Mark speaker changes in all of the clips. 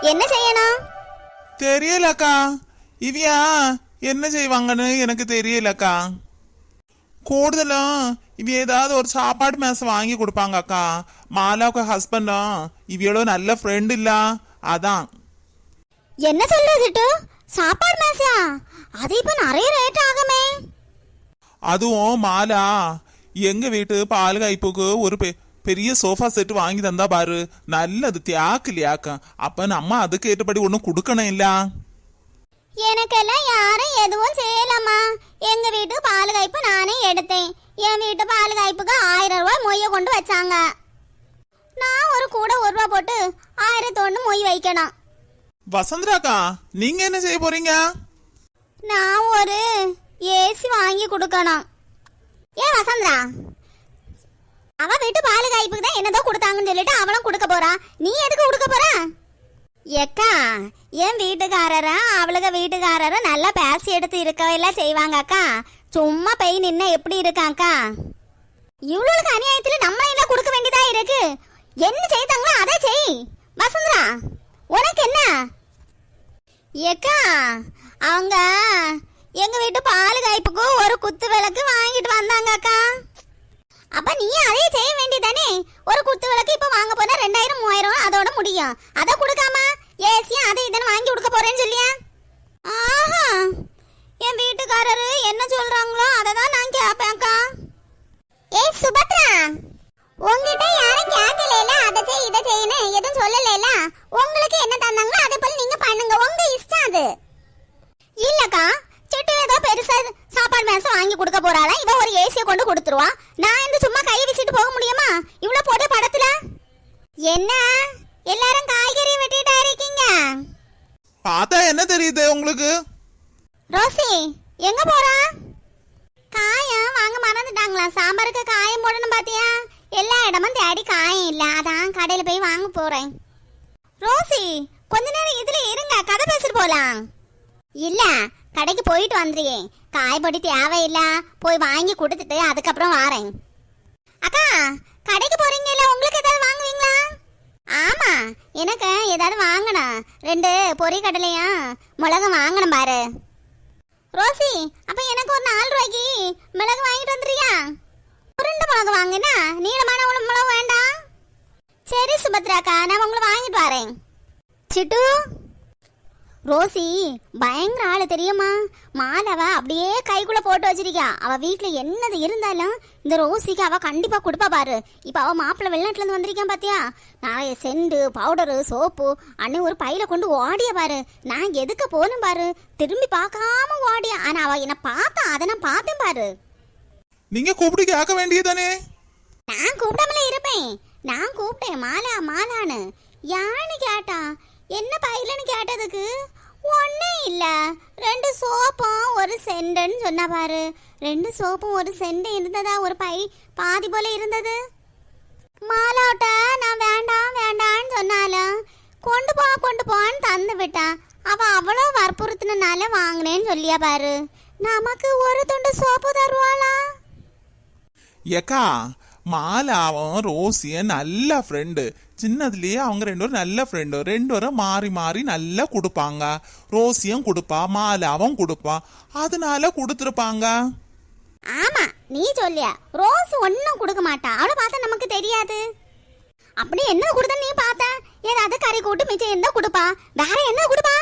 Speaker 1: என்ன செய்யணும்
Speaker 2: தெரியலக்கா. இவியா என்ன செய்வாங்கன்னு எனக்கு தெரியலக்கா. கூடுதலும் இவ ஏதாவது ஒரு சாப்பாடு மேசம் வாங்கி கொடுப்பாங்க அக்கா மாலாவுக்கு ஹஸ்பண்டும் இவியோட நல்ல ஃப்ரெண்ட் இல்ல. அதான்.
Speaker 1: என்ன சொல்ற சிட்டு? சாப்பாடு மேசா அது இப்ப நிறைய ரேட் ஆகுமே.
Speaker 2: அதுவும் மாலா எங்க வீட்டு பால் காய்ப்புக்கு ஒரு பெ- பெரிய சோஃபா செட் வாங்கி தந்தா பாரு. நல்லது தியாக்கு இல்லையாக்கா அப்ப நம்ம அதுக்கு ஏற்றபடி ஒன்றும் கொடுக்கணும் இல்ல
Speaker 1: எனக்கெல்லாம் யாரும் எதுவும் செய்யலாமா எங்க வீட்டு பால் காய்ப்பு நானே எடுத்தேன் என் வீட்டு பால் காய்ப்புக்கு ஆயிரம் ரூபாய் மொய்ய கொண்டு வச்சாங்க நான் ஒரு கூட ஒரு ரூபா போட்டு ஆயிரத்தி ஒன்று மொய் வைக்கணும்
Speaker 2: வசந்தராக்கா நீங்க என்ன செய்ய போறீங்க
Speaker 1: நான் ஒரு ஏசி வாங்கி கொடுக்கணும் ஏன் வசந்தரா அவ வீட்டு பால் காய்ப்புக்கு தான் என்னதோ கொடுத்தாங்கன்னு சொல்லிட்டு அவளும் கொடுக்க போறா. நீ எதுக்கு கொடுக்க போற? எக்கா என் வீட்டுக்காரரா அவளுக வீட்டுக்காரரும் நல்லா பேசி எடுத்து இருக்கவெல்லாம் செய்வாங்க அக்கா சும்மா பெய் நின்ன எப்படி இருக்காக்கா இவ்வளவுக்கு அநியாயத்துல நம்ம என்ன கொடுக்க வேண்டியதா இருக்கு? என்ன செய்தாங்களோ அதை செய். வசந்தரா உனக்கு என்ன? ஏக்கா அவங்க எங்க வீட்டு பால் காய்ப்புக்கு ஒரு குத்து விளக்கு வாங்கிட்டு வந்தாங்க அக்கா அப்ப நீ அதே ஒரு குத்து விளக்கு இப்ப வாங்க போனா ரெண்டாயிரம் மூவாயிரம் அதோட முடியும். அதை கொடுக்காம? ஏசியும் அதை இதனை வாங்கி கொடுக்க போறேன்னு சொல்லியா? ஆஹா! என் வீட்டுக்காரரு என்ன சொல்றாங்களோ அதை தான் நான் கேட்பேன்க்கா ஏ சுபத்ரா! உங்ககிட்ட யாரும் கேட்கல அதை செய் இதை செய்யணும் எதுவும் சொல்லல உங்களுக்கு என்ன தந்தாங்களோ அதை போல நீங்க பண்ணுங்க. உங்க இஷ்டம் அது இல்லக்கா சிட்டு ஏதோ பெருசா மேசம் வாங்கி கொடுக்க போறாளா? இவ ஒரு ஏசிய கொண்டு கொடுத்துருவா நான் இந்த சும்மா கையை வீசிட்டு போக முடியுமா? இவ்வளவு போட்ட படத்துல? என்ன? எல்லாரும் காய்கறி வெட்டிட்டா இருக்கீங்க?
Speaker 2: பார்த்தா என்ன தெரியுது உங்களுக்கு?
Speaker 1: ரோசி எங்க போறா? காயம் வாங்க மறந்துட்டாங்களா? சாம்பாருக்கு காயம் போடணும் பாத்தியா? எல்லா இடமும் தேடி காயம் இல்ல. அதான் கடையில போய் வாங்க போறேன். ரோசி கொஞ்ச நேரம் இதுல இருங்க. கதை பேசிட்டு போலாம். இல்ல கடைக்கு போயிட்டு வந்துறியே காய்பொடி தேவையில்ல. போய் வாங்கி கொடுத்துட்டு அதுக்கப்புறம் வாரேன். அக்கா கடைக்கு போறீங்கல்ல உங்களுக்கு ஏதாவது வாங்குவீங்களா? ஆமா எனக்கு ஏதாவது வாங்கணும். ரெண்டு பொறி கடலையும் மிளகு வாங்கணும் பாரு. ரோசி அப்ப எனக்கு ஒரு நாலு ரூபாய்க்கு மிளகு வாங்கிட்டு வந்துறியா உருண்டை மிளகு வாங்கினா நீளமான உள்ள மிளகு வேண்டாம். சரி சுபத்ராக்கா நான் உங்களை வாங்கிட்டு வரேன். சிட்டு ரோசி பயங்கர ஆளு தெரியுமா? மாலவ அப்படியே கைக்குள்ள போட்டு வச்சிருக்கா அவ வீட்ல என்னது இருந்தாலும் இந்த ரோசிக்கு அவ கண்டிப்பா கொடுப்பா பாரு. இப்ப அவ மாப்பிள்ளை வெளிநாட்டுல இருந்து வந்திருக்கான் பாத்தியா? நிறைய செண்டு பவுடரு சோப்பு அண்ணன் ஒரு பையில கொண்டு ஓடிய பாரு. நான் எதுக்கு போனும் பாரு? திரும்பி பார்க்காம ஓடிய. ஆனா அவ என்ன பார்த்தா அதை நான் பார்த்தேன் பாரு.
Speaker 2: நீங்க கூப்பிட்டு கேட்க வேண்டியதானே
Speaker 1: நான் கூப்பிடாமலே இருப்பேன். நான் கூப்பிட்டேன் மாலா மாலான்னு. யான்னு கேட்டா? என்ன பையிலன்னு கேட்டதுக்கு? ஒன்னே இல்லை. ரெண்டு சோப்பும் ஒரு செண்டுன்னு சொன்னா பாரு. ரெண்டு சோப்பும் ஒரு செண்டு இருந்ததா ஒரு பை பாதி போல இருந்தது? மாலாவிட்ட நான் வேண்டாம் வேண்டான்னு சொன்னாலும் கொண்டு போ கொண்டு போன்னு தந்து விட்டான் அவன் அவ்வளோ வற்புறுத்தினால வாங்கினேன்னு சொல்லியா பாரு. நமக்கு ஒரு துண்டு சோப்பு தருவாளா?
Speaker 2: ஏக்கா மாலாவும் ரோசியும் நல்ல ஃப்ரெண்டு சின்னதுலேயே அவங்க ரெண்டு பேரும் நல்ல ஃப்ரெண்டு ரெண்டு பேரும் மாறி மாறி நல்லா கொடுப்பாங்க. ரோசியும் கொடுப்பா மாலாவும் கொடுப்பா. அதனால கொடுத்துருப்பாங்க.
Speaker 1: ஆமா நீ சொல்லியா. ரோஸ் ஒன்னும் கொடுக்க மாட்டா. அவளை பார்த்தா நமக்கு தெரியாது. அப்படி என்ன கொடுத்த நீ பார்த்த? ஏதாவது கறி கூட்டு மிச்சம் என்ன கொடுப்பா. வேற என்ன கொடுப்பா?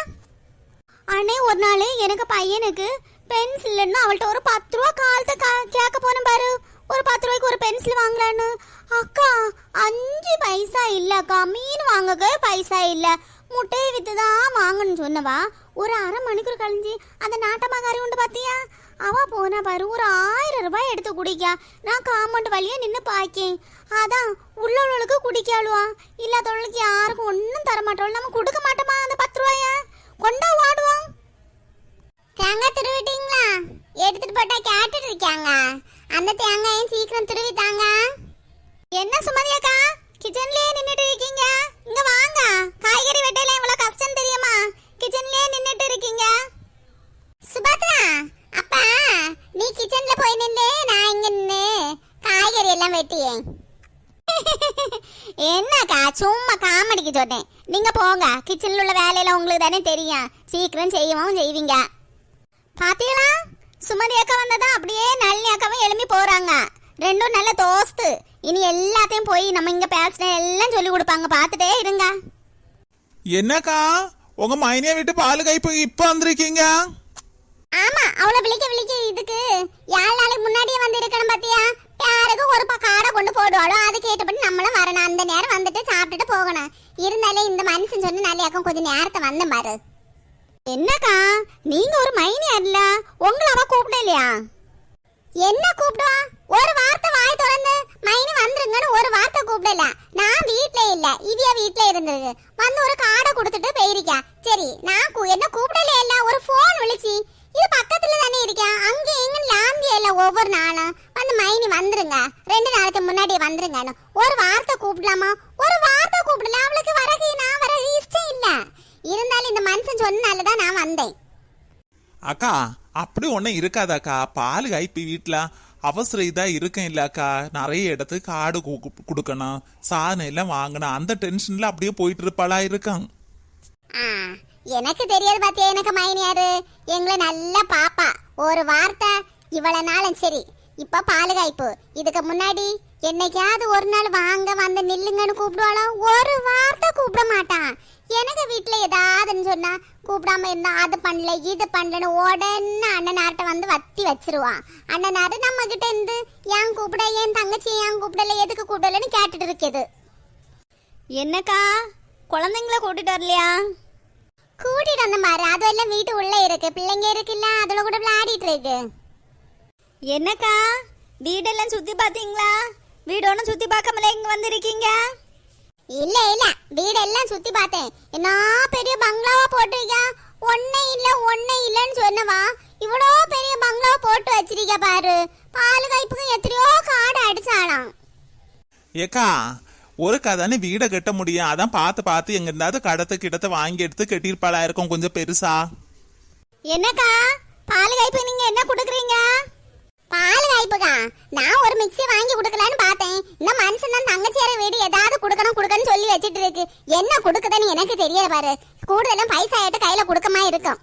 Speaker 1: அண்ணே ஒரு நாள் எனக்கு பையனுக்கு பென்சில்னு அவள்கிட்ட ஒரு பத்து ரூபா காலத்தை கேட்க போனேன் பாரு. ஒரு பத்து ரூபாய்க்கு ஒரு பென்சில் வாங்கலான்னு அக்கா அஞ்சு பைசா இல்லைக்கா மீன் வாங்கக்க பைசா இல்லை. முட்டையை விற்று தான் வாங்கணும்னு சொன்னவா. ஒரு அரை மணிக்கூர் கழிஞ்சு அந்த நாட்டமாக்காரி உண்டு பார்த்தியா அவ போனா பாரு ஒரு ஆயிரம் ரூபாய் எடுத்து குடிக்கா. நான் காம்பவுண்ட் வழியாக நின்று பாய்க்கேன் அதான் உள்ளவளுக்கு குடிக்காளுவா இல்லாதவளுக்கு யாருக்கும் ஒன்றும் தர மாட்டோம் நம்ம கொடுக்க மாட்டோம் அந்த பத்து ரூபாய கொண்டா ஓடுவோம் தேங்காய் திருவிட்டீங்களா எடுத்துட்டு போட்டா கேட்டுட்டு இருக்காங்க அந்த தேங்காயும் சீக்கிரம் திருவித்தாங்க என்ன சுமதி அக்கா? கிச்சன்லயே நின்னுட்டு இருக்கீங்க. இங்க வாங்க. காய்கறி வெட்டையில இவ்வளவு கஷ்டம் தெரியுமா? கிச்சன்லயே நின்னுட்டு இருக்கீங்க. சுபத்ரா அப்பா நீ கிச்சன்ல போய் நின்னு நான் இங்க நின்னு காய்கறி எல்லாம் வெட்டியேன் என்னக்கா சும்மா காமெடிக்கு சொன்னேன். நீங்க போங்க. கிச்சன்ல உள்ள வேலையில உங்களுக்கு தானே தெரியும். சீக்கிரம் செய்யவும் செய்வீங்க. பாத்தீங்களா? சுமதி அக்கா வந்ததா? அப்படியே நளினி அக்காவும் எழும்பி போறாங்க. ரெண்டும் நல்ல தோஸ்து. இனி எல்லாத்தையும் போய் நம்ம இங்க பேசுன எல்லாம் சொல்லி கொடுப்பாங்க. பார்த்துட்டே இருங்க.
Speaker 2: என்னக்கா? உங்க மைனிய விட்டு பால் கைப்பு இப்ப வந்திருக்கீங்க?
Speaker 1: ஆமா அவளை விழிக்க விழிக்க இதுக்கு ஏழு நாளைக்கு முன்னாடியே வந்து இருக்கணும் பாத்தியா? யாருக்கு ஒரு காடை கொண்டு போடுவாளோ அது கேட்டபடி நம்மளும் வரணும். அந்த நேரம் வந்துட்டு சாப்பிட்டுட்டு போகணும். இருந்தாலே இந்த மனுஷன் சொன்ன நல்லியாக்கம் கொஞ்சம் நேரத்தை வந்த பாரு. என்னக்கா? நீங்க ஒரு மைனியர் இல்ல? உங்களை அவ இல்லையா? என்ன கூப்பிடுவா? ஒரு வார்த்தை வாய் திறந்து மைனி வந்துருங்கன்னு ஒரு வார்த்தை கூப்பிடல. நான் வீட்ல இல்ல. இவிய வீட்ல இருந்தது. வந்து ஒரு காடை கொடுத்துட்டு போயிருக்கா. சரி நான் என்ன கூப்பிடல இல்ல? ஒரு ஃபோன் விളിச்சி இது பக்கத்துல தானே இருக்கேன் அங்க எங்க லாந்திய இல்ல ஒவ்வொரு நாளும்? வந்து மைனி வந்துருங்க. ரெண்டு நாளைக்கு முன்னாடி வந்துருங்கன்னு. ஒரு வார்த்தை கூப்பிடலாமா? ஒரு வார்த்தை கூப்பிடல. அவளுக்கு வரகு நான் வரகு இஷ்டம் இல்லை. இருந்தாலும் இந்த மனுஷன் சொன்னாலதான் நான் வந்தேன்.
Speaker 2: அக்கா அப்படி ஒன்றும் இருக்காதாக்கா. பால் கைப்பு வீட்டில் அவசர இதாக இருக்கேன் இல்லக்கா. நிறைய இடத்துக்கு காடு கொடுக்கணும். சாதனம் எல்லாம் வாங்கணும். அந்த டென்ஷனில் அப்படியே போயிட்டு இருப்பாளா இருக்காங்க
Speaker 1: ஆ, எனக்கு தெரியாது பாத்தியா எனக்கு மைனியாரு. எங்களை நல்லா பாப்பா. ஒரு வார்த்தை இவ்வளவு நாளும் சரி. இப்ப பாலுகாய்ப்பு இதுக்கு முன்னாடி என்னைக்காவது ஒரு நாள் வாங்க வந்து நில்லுங்கன்னு கூப்பிடுவாளோ ஒரு வார்த்தை கூப்பிட மாட்டான் எனக்கு வீட்டுல ஏதாவதுன்னு சொன்னா கூப்பிடாம இருந்தா அது பண்ணல இது பண்ணலன்னு உடனே அண்ணனார்ட்ட வந்து வத்தி வச்சிருவான் அண்ணனாரு நம்ம கிட்ட இருந்து ஏன் கூப்பிட ஏன் தங்கச்சி ஏன் கூப்பிடல எதுக்கு கூப்பிடலன்னு கேட்டுட்டு இருக்குது. என்னக்கா குழந்தைங்கள கூட்டிட்டு வரலையா? கூட்டிட்டு வந்த பாரு அதெல்லாம் வீட்டு உள்ள இருக்கு பிள்ளைங்க இருக்குல்ல அதுல கூட விளையாடிட்டு இருக்கு. என்னக்கா வீடெல்லாம் சுத்தி பாத்தீங்களா வீடு ஒன்றும் சுத்தி பார்க்காமல இங்க வந்திருக்கீங்க? இல்ல இல்ல. வீடெல்லாம் சுத்தி பார்த்தேன். என்ன பெரிய பங்களாவா போட்டிருக்கா ஒன்னே இல்ல ஒன்னே இல்லன்னு சொன்னவா. இவ்வளோ பெரிய பங்களாவா போட்டு வச்சிருக்க பாரு. பால் கைப்புக்கு எத்தனையோ காடை அடிச்சாலாம்
Speaker 2: ஏக்கா ஒரு கதானே வீடை கட்ட முடியும். அதான் பார்த்து பார்த்து எங்க இருந்தாவது கடத்து கிடத்தை வாங்கி எடுத்து கட்டியிருப்பாளா இருக்கும் கொஞ்சம் பெருசா?
Speaker 1: என்னக்கா? பால் கைப்பு நீங்க என்ன குடுக்குறீங்க? பால் கைப்புக்கா நான் ஒரு மிக்ஸி வாங்கி கொடுக்கலான்னு பார்த்தேன் தங்கச்சியார வீடு ஏதாவது கொடுக்கணும் கொடுக்கணும் சொல்லி வச்சிட்டு இருக்கு. என்ன கொடுக்குதுன்னு எனக்கு தெரியல பாரு. கூடுதலும் பைசா ஆயிட்டு கையில கொடுக்கமா இருக்கும்.